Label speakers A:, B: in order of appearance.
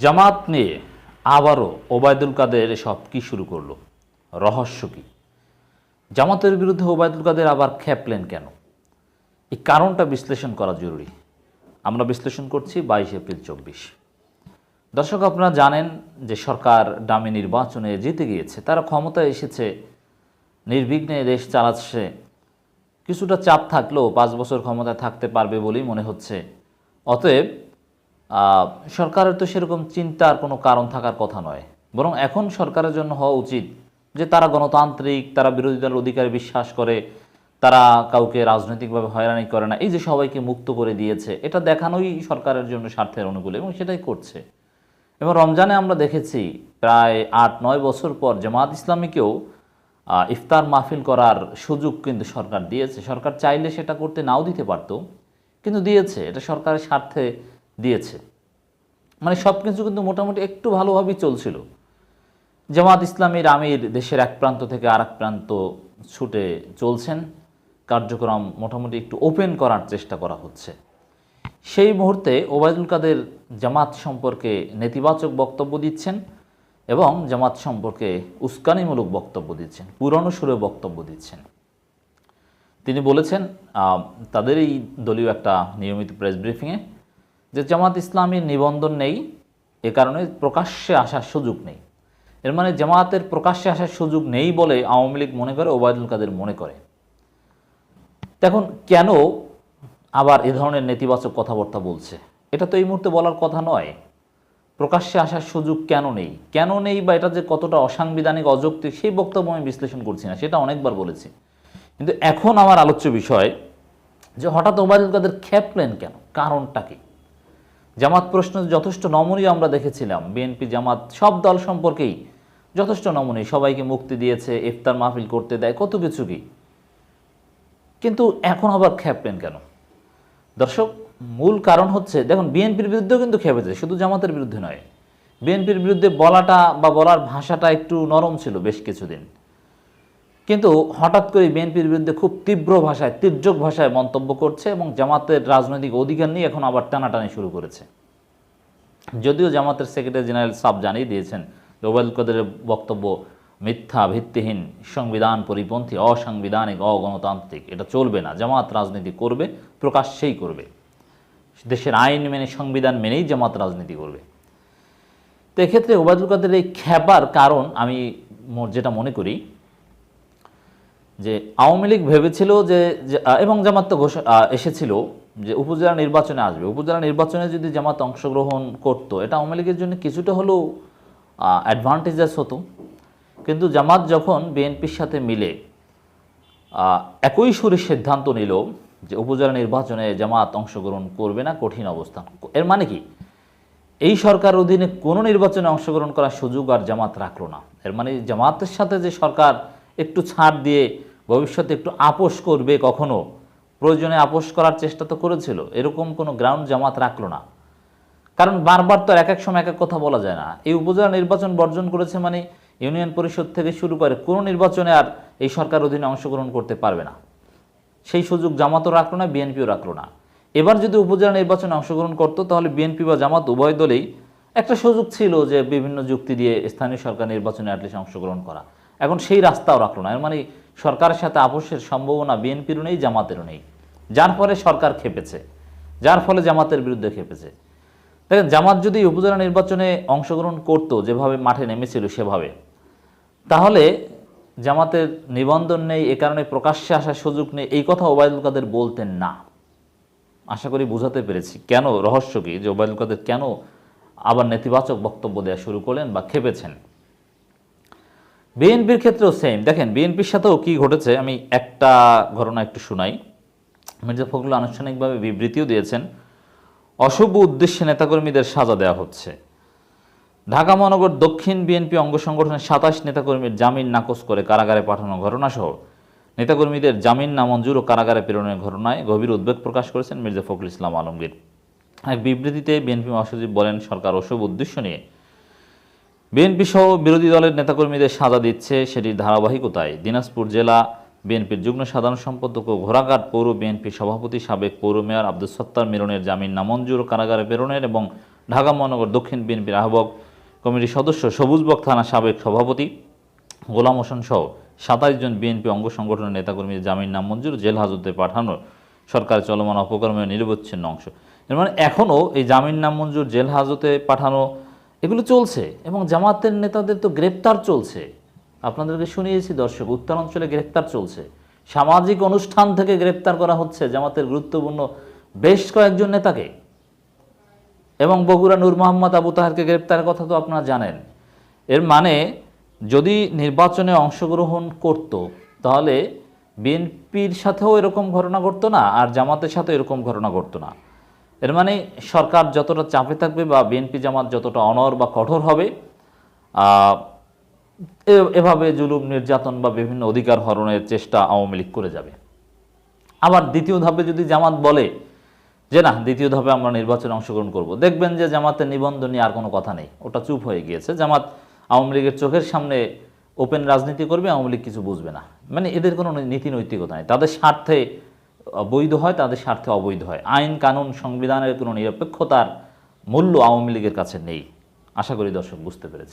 A: জামাত নিয়ে আবারও ওবায়দুল কাদের সব কি শুরু করল? রহস্য কি? জামাতের বিরুদ্ধে ওবায়দুল কাদের আবার খেপলেন কেন? এই কারণটা বিশ্লেষণ করা জরুরি। আমরা বিশ্লেষণ করছি বাইশ এপ্রিল চব্বিশ। দর্শক, আপনারা জানেন যে সরকার ডামি নির্বাচনে জিতে গিয়েছে। তারা ক্ষমতায় এসেছে। নির্বিঘ্নে দেশ চালাচ্ছে। কিছুটা চাপ থাকলেও পাঁচ বছর ক্ষমতায় থাকতে পারবে বলেই মনে হচ্ছে। অতএব সরকারের তো সেরকম চিন্তার কোনো কারণ থাকার কথা নয়। বরং এখন সরকারের জন্য হওয়া উচিত যে তারা গণতান্ত্রিক, তারা বিরোধী দলের অধিকারে বিশ্বাস করে, তারা কাউকে রাজনৈতিকভাবে হয়রানি করে না। এই যে সবাইকে মুক্ত করে দিয়েছে, এটা দেখানোই সরকারের জন্য স্বার্থের অনুকূলে এবং সেটাই করছে। এবং রমজানে আমরা দেখেছি প্রায় আট, নয় বছর পর জামাত ইসলামীকেও ইফতার মাহফিল করার সুযোগ কিন্তু সরকার দিয়েছে। সরকার চাইলে সেটা করতে নাও দিতে পারত, কিন্তু দিয়েছে। এটা সরকারের স্বার্থে দিয়েছে। মানে সব কিছু কিন্তু মোটামুটি একটু ভালোভাবেই চলছিল। জামাত ইসলামীর আমির দেশের এক প্রান্ত থেকে আরেক প্রান্ত ছুটে চলছেন। কার্যক্রম মোটামুটি একটু ওপেন করার চেষ্টা করা হচ্ছে। সেই মুহূর্তে ওবায়দুল কাদের জামাত সম্পর্কে নেতিবাচক বক্তব্য দিচ্ছেন এবং জামাত সম্পর্কে উস্কানিমূলক বক্তব্য দিচ্ছেন, পুরনো সুরে বক্তব্য দিচ্ছেন। তিনি বলেছেন তাদের এই দলীয় একটা নিয়মিত প্রেস ব্রিফিংয়ে যে জামাত ইসলামীর নিবন্ধন নেই, এ কারণে প্রকাশ্যে আসার সুযোগ নেই। এর মানে জামাতের প্রকাশ্যে আসার সুযোগ নেই বলে আওয়ামী লীগ মনে করে, ওবায়দুল কাদের মনে করে। দেখুন, কেন আবার এ ধরনের নেতিবাচক কথাবার্তা বলছে? এটা তো এই মুহূর্তে বলার কথা নয়। প্রকাশ্যে আসার সুযোগ কেন নেই? কেন নেই বা এটা যে কতটা অসাংবিধানিক, অযৌক্তিক, সেই বক্তব্য আমি বিশ্লেষণ করছি না, সেটা অনেকবার বলেছি। কিন্তু এখন আমার আলোচ্য বিষয় যে হঠাৎ ওবায়দুল কাদের খেপলেন কেন? কারণটা কি? জামাত প্রশ্ন যথেষ্ট নমনীয় আমরা দেখেছিলাম। বিএনপি জামাত সব দল সম্পর্কেই যথেষ্ট নমনীয়। সবাইকে মুক্তি দিয়েছে, ইফতার মাহফিল করতে দেয়, কত কিছু কি। কিন্তু এখন আবার খেপলেন কেন? দর্শক, মূল কারণ হচ্ছে, দেখুন বিএনপির বিরুদ্ধেও কিন্তু খেপেছে, শুধু জামাতের বিরুদ্ধে নয়। বিএনপির বিরুদ্ধে বলাটা বা বলার ভাষাটা একটু নরম ছিল বেশ কিছুদিন। কিন্তু হঠাৎ করে বিএনপির বিরুদ্ধে খুব তীব্র ভাষায়, তীর্যক ভাষায় মন্তব্য করছে এবং জামাতের রাজনৈতিক অধিকার নিয়ে এখন আবার টানাটানি শুরু করেছে। যদিও জামাতের সেক্রেটারি জেনারেল সাব জানিয়ে দিয়েছেন ওবায়দুল কাদেরের বক্তব্য মিথ্যা, ভিত্তিহীন, সংবিধান পরিপন্থী, অসাংবিধানিক, অগণতান্ত্রিক। এটা চলবে না, জামাত রাজনীতি করবে, প্রকাশ্যেই করবে। দেশের আইন মেনে, সংবিধান মেনেই জামাত রাজনীতি করবে। তো এক্ষেত্রে ওবায়দুল কাদের এই খ্যাপার কারণ আমি যেটা মনে করি যে আওয়ামী লীগ ভেবেছিল যে এবং জামাত তো এসেছিল যে উপজেলা নির্বাচনে আসবে। উপজেলা নির্বাচনে যদি জামাত অংশগ্রহণ করত, এটা আওয়ামী লীগের জন্য কিছুটা হলেও অ্যাডভান্টেজেস হতো। কিন্তু জামাত যখন বিএনপির সাথে মিলে একই সুরে সিদ্ধান্ত নিল যে উপজেলা নির্বাচনে জামাত অংশগ্রহণ করবে না, কঠিন অবস্থান এর মানে কি? এই সরকার অধীনে কোনো নির্বাচনে অংশগ্রহণ করার সুযোগ আর জামাত রাখল না। এর মানে জামাতের সাথে যে সরকার একটু ছাড় দিয়ে ভবিষ্যতে একটু আপোষ করবে কখনো? প্রয়োজনে আপোষ করার চেষ্টা তো করেছিল। এরকম কোনো গ্রাউন্ড জামাত রাখল না। কারণ বারবার তো এক এক সময় এক এক কথা বলা যায় না। এই উপজেলা নির্বাচন বর্জন করেছে মানে ইউনিয়ন পরিষদ থেকে শুরু করে কোনো নির্বাচনে আর এই সরকার অধীনে অংশগ্রহণ করতে পারবে না। সেই সুযোগ জামাতও রাখল না, বিএনপিও রাখল না। এবার যদি উপজেলা নির্বাচনে অংশগ্রহণ করতো, তাহলে বিএনপি বা জামাত উভয় দলেই একটা সুযোগ ছিল যে বিভিন্ন যুক্তি দিয়ে স্থানীয় সরকার নির্বাচনে অ্যাটলিস্ট অংশগ্রহণ করা। এখন সেই রাস্তাও রাখল না। এর মানে সরকারের সাথে আপোষের সম্ভাবনা বিএনপিরও নেই, জামাতেরও নেই। যার ফলে সরকার খেপেছে। যার ফলে জামাতের বিরুদ্ধে খেপেছে। দেখেন, জামাত যদি উপজেলা নির্বাচনে অংশগ্রহণ করতো, যেভাবে মাঠে নেমেছিল সেভাবে, তাহলে জামাতের নিবন্ধন নেই, এ কারণে প্রকাশ্যে আসার সুযোগ নেই, এই কথা ওবায়দুল কাদের বলতেন না। আশা করি বুঝাতে পেরেছি। কেন? রহস্য কি? যে ওবায়দুল কাদের কেন আবার নেতিবাচক বক্তব্য দেওয়া শুরু করলেন বা খেপেছেন? বিএনপির ক্ষেত্রেও সেম দেখেন, বিএনপির সাথেও কি ঘটেছে, আমি একটা ঘটনা একটু শোনাই। মির্জা ফখরুল আনুষ্ঠানিকভাবে বিবৃতিও দিয়েছেন, অশুভ উদ্দেশ্যে নেতাকর্মীদের সাজা দেওয়া হচ্ছে। ঢাকা মহানগর দক্ষিণ বিএনপি অঙ্গ সংগঠনের সাতাশ নেতাকর্মীর জামিন নাকচ করে কারাগারে পাঠানো ঘটনাসহ। নেতাকর্মীদের জামিন নামঞ্জুর ও কারাগারে প্রেরণের ঘটনায় গভীর উদ্বেগ প্রকাশ করেছেন মির্জা ফখরুল ইসলাম আলমগীর। এক বিবৃতিতে বিএনপি মহাসচিব বলেন, সরকার অশুভ উদ্দেশ্য নিয়ে বিএনপি সহ বিরোধী দলের নেতাকর্মীদের সাজা দিচ্ছে সেটির ধারাবাহিকতায়। দিনাজপুর জেলা বিএনপির যুগ্ম সাধারণ সম্পাদক ও ঘোড়াঘাট পৌর বিএনপির সভাপতি সাবেক পৌর মেয়র আব্দুল সত্তার মিলনের জামিন নামঞ্জুর কারাগারে প্রেরণের এবং ঢাকা মহানগর দক্ষিণ বিএনপির আহ্বায়ক কমিটির সদস্য সবুজবক থানা সাবেক সভাপতি গোলাম হোসেন সহ সাতাইশ জন বিএনপি অঙ্গ সংগঠনের নেতাকর্মীর জামিন নামঞ্জুর জেল হাজতে পাঠানোর সরকার চলমান অপকর্মের নিরবচ্ছিন্ন অংশ। এর মানে এখনও এই জামিন নামঞ্জুর জেল হাজতে পাঠানো এগুলো চলছে এবং জামাতের নেতাদের তো গ্রেপ্তার চলছে। আপনাদেরকে শুনিয়েছি, দর্শক উত্তরাঞ্চলে গ্রেপ্তার চলছে। সামাজিক অনুষ্ঠান থেকে গ্রেপ্তার করা হচ্ছে জামাতের গুরুত্বপূর্ণ বেশ কয়েকজন নেতাকে। এবং বগুড়া নূর মোহাম্মদ আবু তাহারকে গ্রেপ্তারের কথা তো আপনারা জানেন। এর মানে যদি নির্বাচনে অংশগ্রহণ করত, তাহলে বিএনপির সাথেও এরকম ঘটনা ঘটতো না, আর জামাতের সাথে এরকম ঘটনা ঘটতো না। এর মানে সরকার যতটা চাপে থাকবে বা বিএনপি জামাত যতটা অনর বা কঠোর হবে এভাবে জুলুম, নির্যাতন বা বিভিন্ন অধিকার হরণের চেষ্টা আওয়ামী লীগ করে যাবে। আবার দ্বিতীয় ধাপে যদি জামাত বলে যে না, দ্বিতীয় ধাপে আমরা নির্বাচনে অংশগ্রহণ করব, দেখবেন যে জামাতের নিবন্ধন নিয়ে আর কোনো কথা নেই, ওটা চুপ হয়ে গিয়েছে। জামাত আওয়ামী লীগের চোখের সামনে ওপেন রাজনীতি করবে, আওয়ামী লীগ কিছু বুঝবে না। মানে এদের কোনো নীতি নৈতিকতা নেই। তাদের স্বার্থে বৈধ হয়, তাদের স্বার্থে অবৈধ হয়। আইন কানুন সংবিধানের কোনো নিরপেক্ষতার মূল্য আওয়ামী লীগের কাছে নেই। আশা করি দর্শক বুঝতে পেরেছেন।